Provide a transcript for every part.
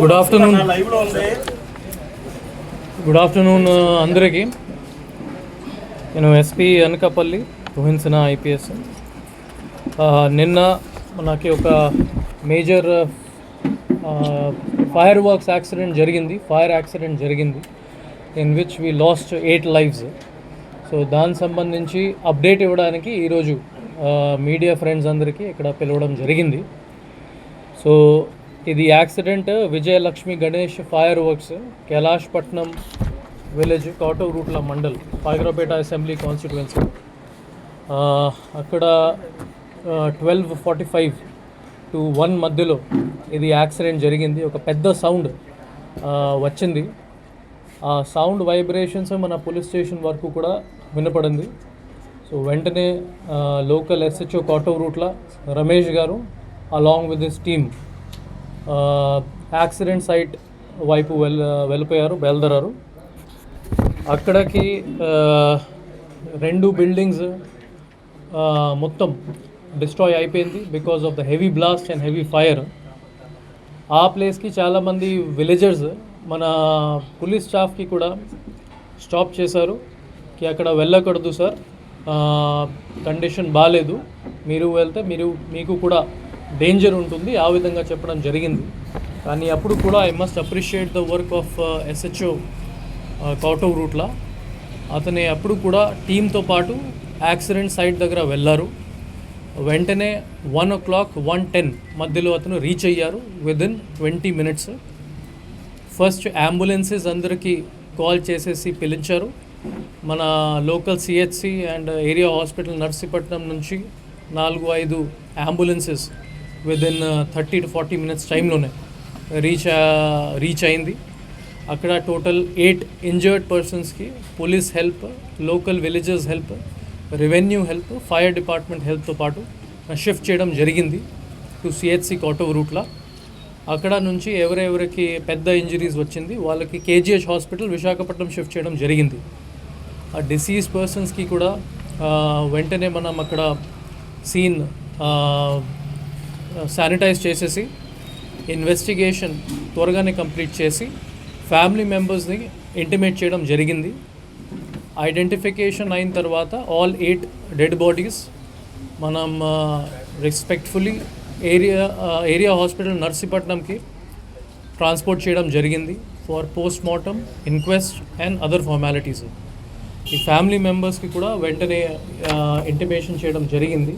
Good afternoon good afternoon అందరికీ. నేను SP Anakapalli రోహిన్సన IPS. నిన్న మనకి ఒక మేజర్ ఫైర్ వర్క్స్ యాక్సిడెంట్ జరిగింది. ఫైర్ యాక్సిడెంట్ జరిగింది in which we lost eight lives so దానికి సంబంధించి అప్డేట్ ఇవ్వడానికి ఈరోజు మీడియా ఫ్రెండ్స్ అందరికీ ఇక్కడ పిలవడం జరిగింది. సో ఇది accident Vijayalakshmi Ganesh fireworks Kailashpatnam village Kotauratla mandal Payakaraopeta assembly constituency అక్కడ twelve forty five to one మధ్యలో ఇది యాక్సిడెంట్ జరిగింది. ఒక పెద్ద సౌండ్ వచ్చింది. ఆ సౌండ్ వైబ్రేషన్స్ మన పోలీస్ స్టేషన్ వరకు కూడా వినపడింది. సో వెంటనే local SHO Kotauratla Ramesh garu along with this team accident site వైపు వెల్ uh, వెళ్ళిపోయారు బయలుదేరారు. అక్కడికి uh, రెండు బిల్డింగ్స్ uh, మొత్తం డిస్ట్రాయ్ అయిపోయింది because of the heavy blast and heavy fire ఆ ప్లేస్కి చాలామంది విలేజర్స్ మన పోలీస్ స్టాఫ్కి కూడా స్టాప్ చేశారు. కి అక్కడ వెళ్ళకూడదు సార్ కండిషన్ బాగాలేదు మీరు వెళ్తే మీరు మీకు కూడా డేంజర్ ఉంటుంది. ఆ విధంగా చెప్పడం జరిగింది. కానీ అప్పుడు కూడా I must appreciate the work of SHO Kotauratla అతని అప్పుడు కూడా టీంతో పాటు యాక్సిడెంట్ సైట్ దగ్గర వెళ్ళారు. వెంటనే one o'clock one ten మధ్యలో అతను రీచ్ అయ్యారు. Within twenty minutes first ambulances అందరికీ కాల్ చేసేసి పిలిచారు. మన local CHC and area hospital Narsipatnam నుంచి నాలుగు ఐదు ambulances within thirty to forty minutes టైంలోనే రీచ్ రీచ్ అయింది. అక్కడ టోటల్ ఎయిట్ ఇంజర్డ్ పర్సన్స్కి police help local villages help revenue help fire department హెల్ప్తో పాటు uh, షిఫ్ట్ చేయడం జరిగింది టు సిహెచ్సి కాటో రూట్లో అక్కడ నుంచి ఎవరెవరికి పెద్ద ఇంజరీస్ వచ్చింది వాళ్ళకి కేజీహెచ్ హాస్పిటల్ విశాఖపట్నం షిఫ్ట్ చేయడం జరిగింది. ఆ డిసీజ్ పర్సన్స్కి కూడా uh, వెంటనే మనం అక్కడ సీన్ శానిటైజ్ చేసేసి ఇన్వెస్టిగేషన్ త్వరగానే కంప్లీట్ చేసి ఫ్యామిలీ మెంబర్స్ని ఇంటిమేట్ చేయడం జరిగింది. ఐడెంటిఫికేషన్ అయిన తర్వాత ఆల్ ఎయిట్ డెడ్ బాడీస్ మనం రెస్పెక్ట్ఫుల్లీ ఏరియా ఏరియా హాస్పిటల్ నర్సీపట్నంకి ట్రాన్స్పోర్ట్ చేయడం జరిగింది for post mortem inquest and other formalities ఈ ఫ్యామిలీ మెంబర్స్కి కూడా వెంటనే ఇంటిమేషన్ చేయడం జరిగింది.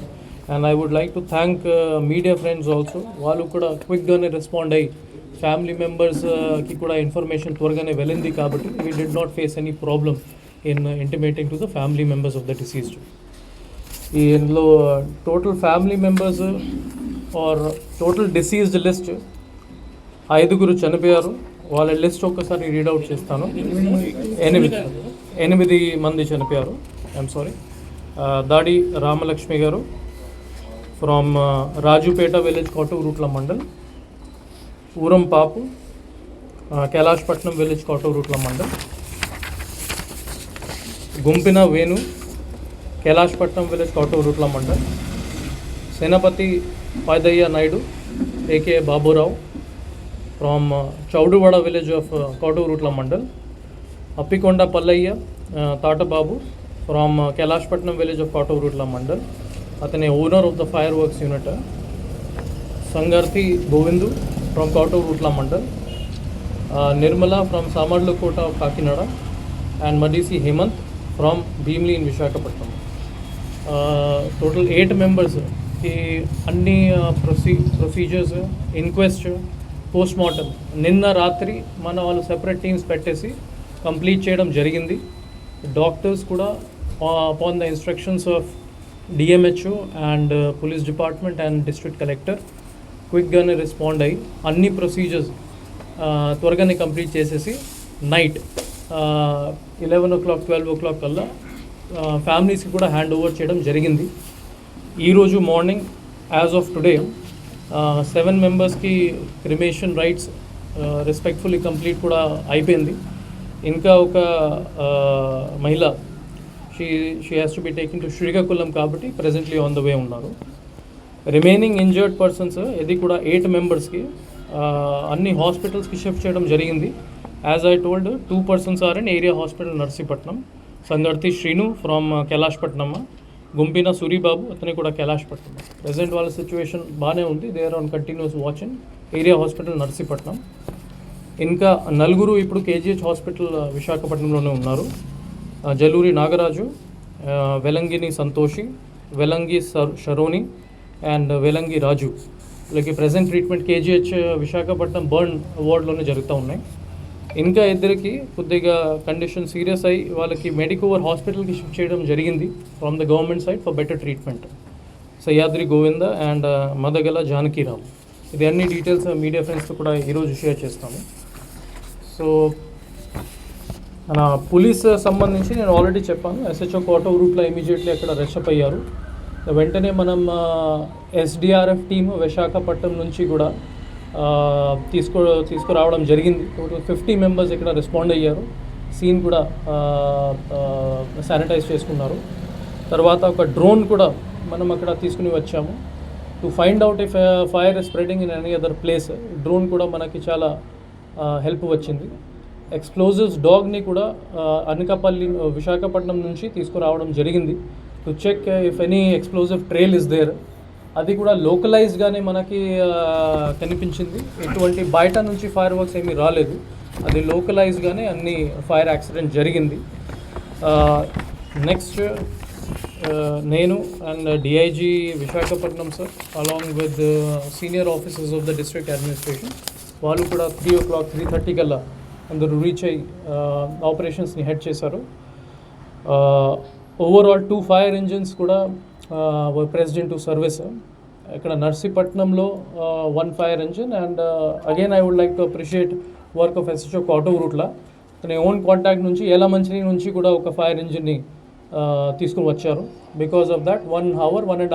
And I would like to thank media friends also వాళ్ళు కూడా క్విక్గానే రెస్పాండ్ అయ్యి ఫ్యామిలీ మెంబర్స్కి uh, కూడా ఇన్ఫర్మేషన్ త్వరగానే వెళ్ళింది కాబట్టి we did not face any problem in intimating to the family members of the deceased ఈ ఇందులో total family members or total deceased list ఐదుగురు చనిపోయారు. వాళ్ళ లిస్ట్ ఒక్కసారి రీడౌట్ చేస్తాను. ఎనిమిది ఎనిమిది మంది చనిపోయారు. I'm sorry uh, Dadi Ramalakshmi garu from Rajupeta village Kotauratla mandal Uram Papu Kailashpatnam village Kotauratla mandal Gumpina Venu Kailashpatnam village Kotauratla mandal Senapathi Padayya Naidu A K Baburao from Chowduvada village of Kotauratla mandal Appikonda Pallayya Tatababu from Kailashpatnam village of Kotauratla mandal అతని owner of the fireworks unit Sangarthi Govindu from Kotauratla mandal Nirmala from Samarlakota of Kakinada and Madisi Hemanth from Bheemili in Visakhapatnam total eight మెంబర్స్కి అన్ని ప్రొసీ procedures inquest post mortem నిన్న రాత్రి మన వాళ్ళు separate teams పెట్టేసి complete చేయడం జరిగింది. డాక్టర్స్ కూడా upon the instructions of DMHO and police department and district collector క్విక్గానే respond అయ్యి అన్ని ప్రొసీజర్స్ uh, త్వరగానే కంప్లీట్ చేసేసి night eleven o'clock twelve o'clock కల్లా uh, ఫ్యామిలీస్కి కూడా హ్యాండ్ ఓవర్ చేయడం జరిగింది. ఈరోజు morning as of today seven మెంబర్స్కి క్రిమేషన్ రైట్స్ రెస్పెక్ట్ఫుల్లీ కంప్లీట్ కూడా అయిపోయింది. ఇంకా ఒక uh, మహిళ she she has to be taking to Srikakulam కాబట్టి ప్రజెంట్లీ ఆన్ ద వే ఉన్నారు. రిమైనింగ్ ఇంజర్డ్ పర్సన్స్ ఇది కూడా ఎయిట్ మెంబర్స్కి అన్ని హాస్పిటల్స్కి షిఫ్ట్ చేయడం జరిగింది. As I told two persons are in area hospital Narsipatnam Sangarthi Srinu from Kailashpatnam Gumpina Suribabu అతని కూడా కైలాష్పట్నం ప్రజెంట్ వాళ్ళ సిచ్యువేషన్ బాగానే ఉంది. They are on continuous watching area hospital Narsipatnam ఇంకా నలుగురు ఇప్పుడు కేజీహెచ్ హాస్పిటల్ విశాఖపట్నంలోనే ఉన్నారు. జలూరి నాగరాజు వెలంగిని సంతోషి వెలంగి సర్- షరోని అండ్ వెలంగి రాజు. వీళ్ళకి present treatment KGH Visakhapatnam burn అవార్డులోనే జరుగుతూ ఉన్నాయి. ఇంకా ఇద్దరికి కొద్దిగా కండిషన్ సీరియస్ అయ్యి వాళ్ళకి మెడికోవర్ హాస్పిటల్కి షిఫ్ట్ చేయడం జరిగింది from the government side for better treatment. Sahyadri Govinda and Madagala Janakiram. ఇది అన్ని డీటెయిల్స్ మీడియా ఫ్రెండ్స్తో కూడా ఈరోజు షేర్ చేస్తాము. సో మన పోలీస్ సంబంధించి నేను ఆల్రెడీ చెప్పాను. ఎస్హెచ్ఓ కోట రూట్లో ఇమీడియట్లీ అక్కడ రెస్టప్ అయ్యారు. వెంటనే మనం ఎస్డిఆర్ఎఫ్ టీమ్ విశాఖపట్నం నుంచి కూడా తీసుకో తీసుకురావడం జరిగింది. టోటల్ ఫిఫ్టీ మెంబర్స్ ఇక్కడ రెస్పాండ్ అయ్యారు. సీన్ కూడా శానిటైజ్ చేసుకున్నారు. తర్వాత ఒక డ్రోన్ కూడా మనం అక్కడ తీసుకుని వచ్చాము. To find out if fire spreading in any other place drone కూడా మనకి చాలా హెల్ప్ వచ్చింది. ఎక్స్ప్లోజివ్స్ డాగ్ని కూడా అనకాపల్లి విశాఖపట్నం నుంచి తీసుకురావడం జరిగింది. To check if any explosive trail is there. అది కూడా లోకలైజ్గానే మనకి కనిపించింది. ఎటువంటి బయట నుంచి ఫైర్ వర్క్స్ ఏమీ రాలేదు. అది లోకలైజ్గానే అన్ని ఫైర్ యాక్సిడెంట్ జరిగింది. నెక్స్ట్ నేను and DIG Visakhapatnam sir along with senior officers of the district administration వాళ్ళు కూడా three o'clock three thirty కల్లా అందరూ రీచ్ అయ్యి ఆపరేషన్స్ని హెడ్ చేశారు. ఓవరాల్ టూ ఫైర్ ఇంజిన్స్ కూడా ప్రెసిడెంట్ టు సర్వీస్ ఇక్కడ నర్సీపట్నంలో one fire engine and again I would like to appreciate work of SSO Kotauratla తన ఓన్ కాంటాక్ట్ నుంచి ఎలా మంచినీ నుంచి కూడా ఒక ఫైర్ ఇంజిన్ని తీసుకుని వచ్చారు. Because of that one hour one and